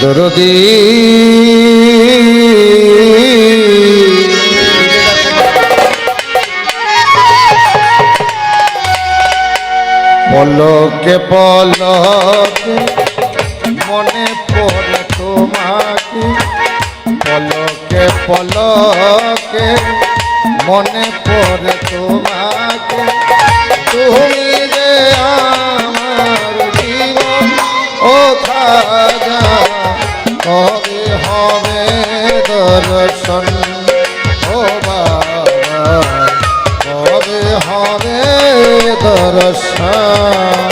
দরদি পলকে পলকে মনে পড়ে তোমাকে। পলকে পলকে মনে পড়ে তোমাকে। তুমি দর্শন ও হবে দর্শন?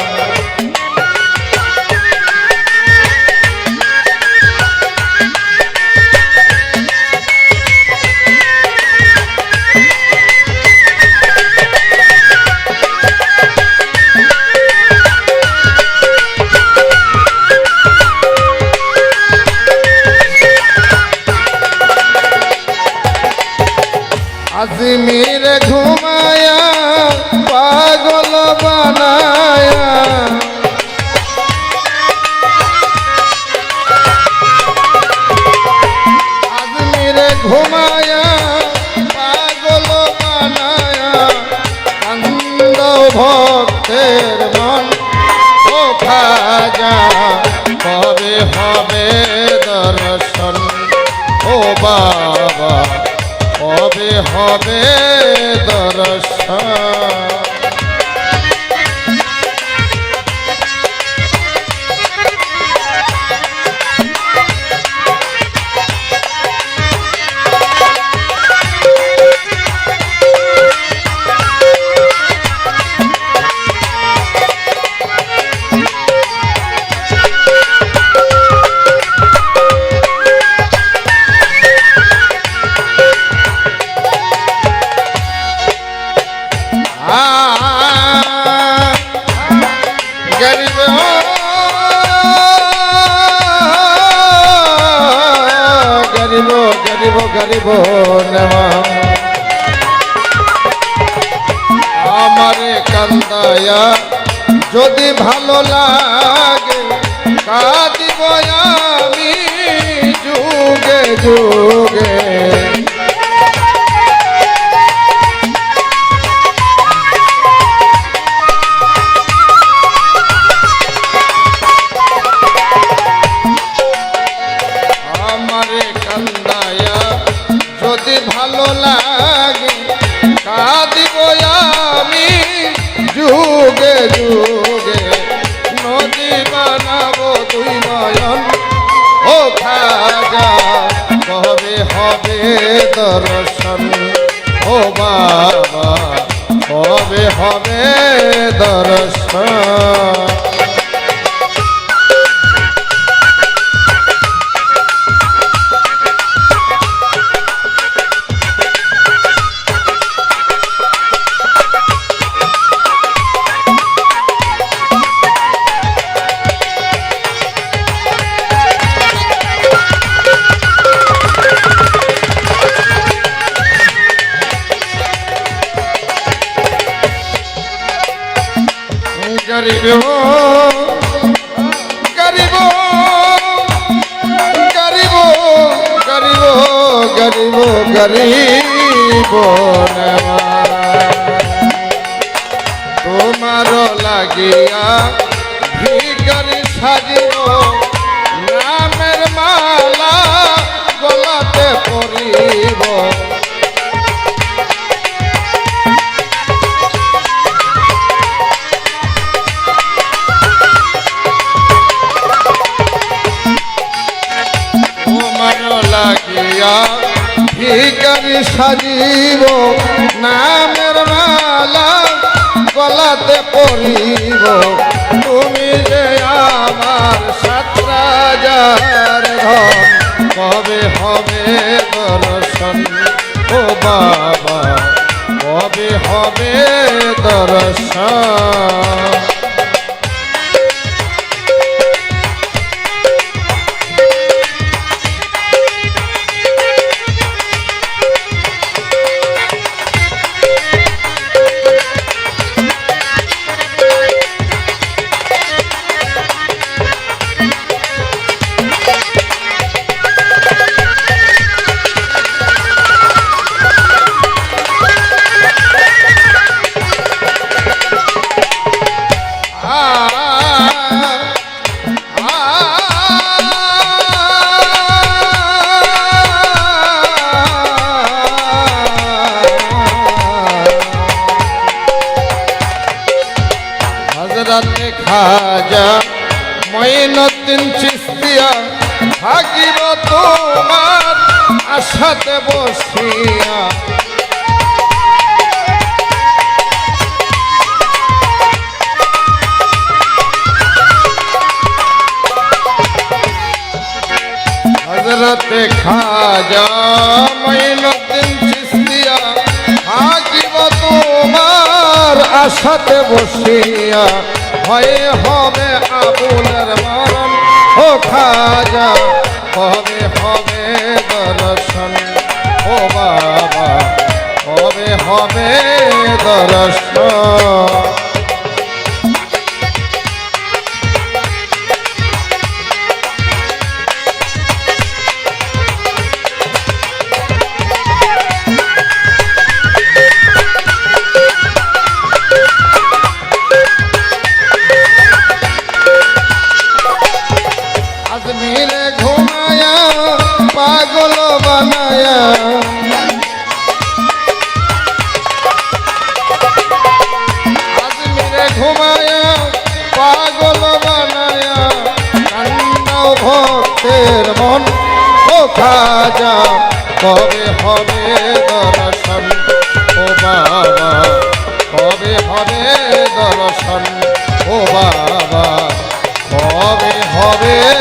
আজমির ঘুমায়া, পাগল বানায়া। আজমির ঘুমায়া, পাগল বানায়া। কান্দ ভক্তের মন ও খাজা কবে হবে দর্শন। ও বাবা। কবে হবে দর্শন নেওয়া। আমারে কান্দায়া যদি ভালো লাগে কাঁদিব আমি যুগে যুগে। দর্শন। ও বাবা কবে হবে দর্শন। গরিব গরিব গরিব গরিব গরিব গরিব তোমার লাগিয়া ভিকারি সাজিব নামের মালা গলাতে পরিব। ভিকারি সাজিব, নামের মালা গলাতে পরিব। তুমি যে আমার সাতরাজার ধন, কবে হবে দর্শন? ও বাবা, কবে হবে দর্শন? খাজা মঈনুদ্দিন চিস্তিয়া থাকিব তোমার আশাতে বসিয়া। হজরতে খাজা মঈনুদ্দিন চিস্তিয়া থাকিব তোমার আশাতে বসিয়া। ভয়ে হবে আবুলের মরণ। ও খাজা কবে হবে দর্শন। ও বাবা কবে হবে দর্শন। খাজা কবে হবে দর্শন? ও বাবা কবে হবে দর্শন? ও বাবা কবে হবে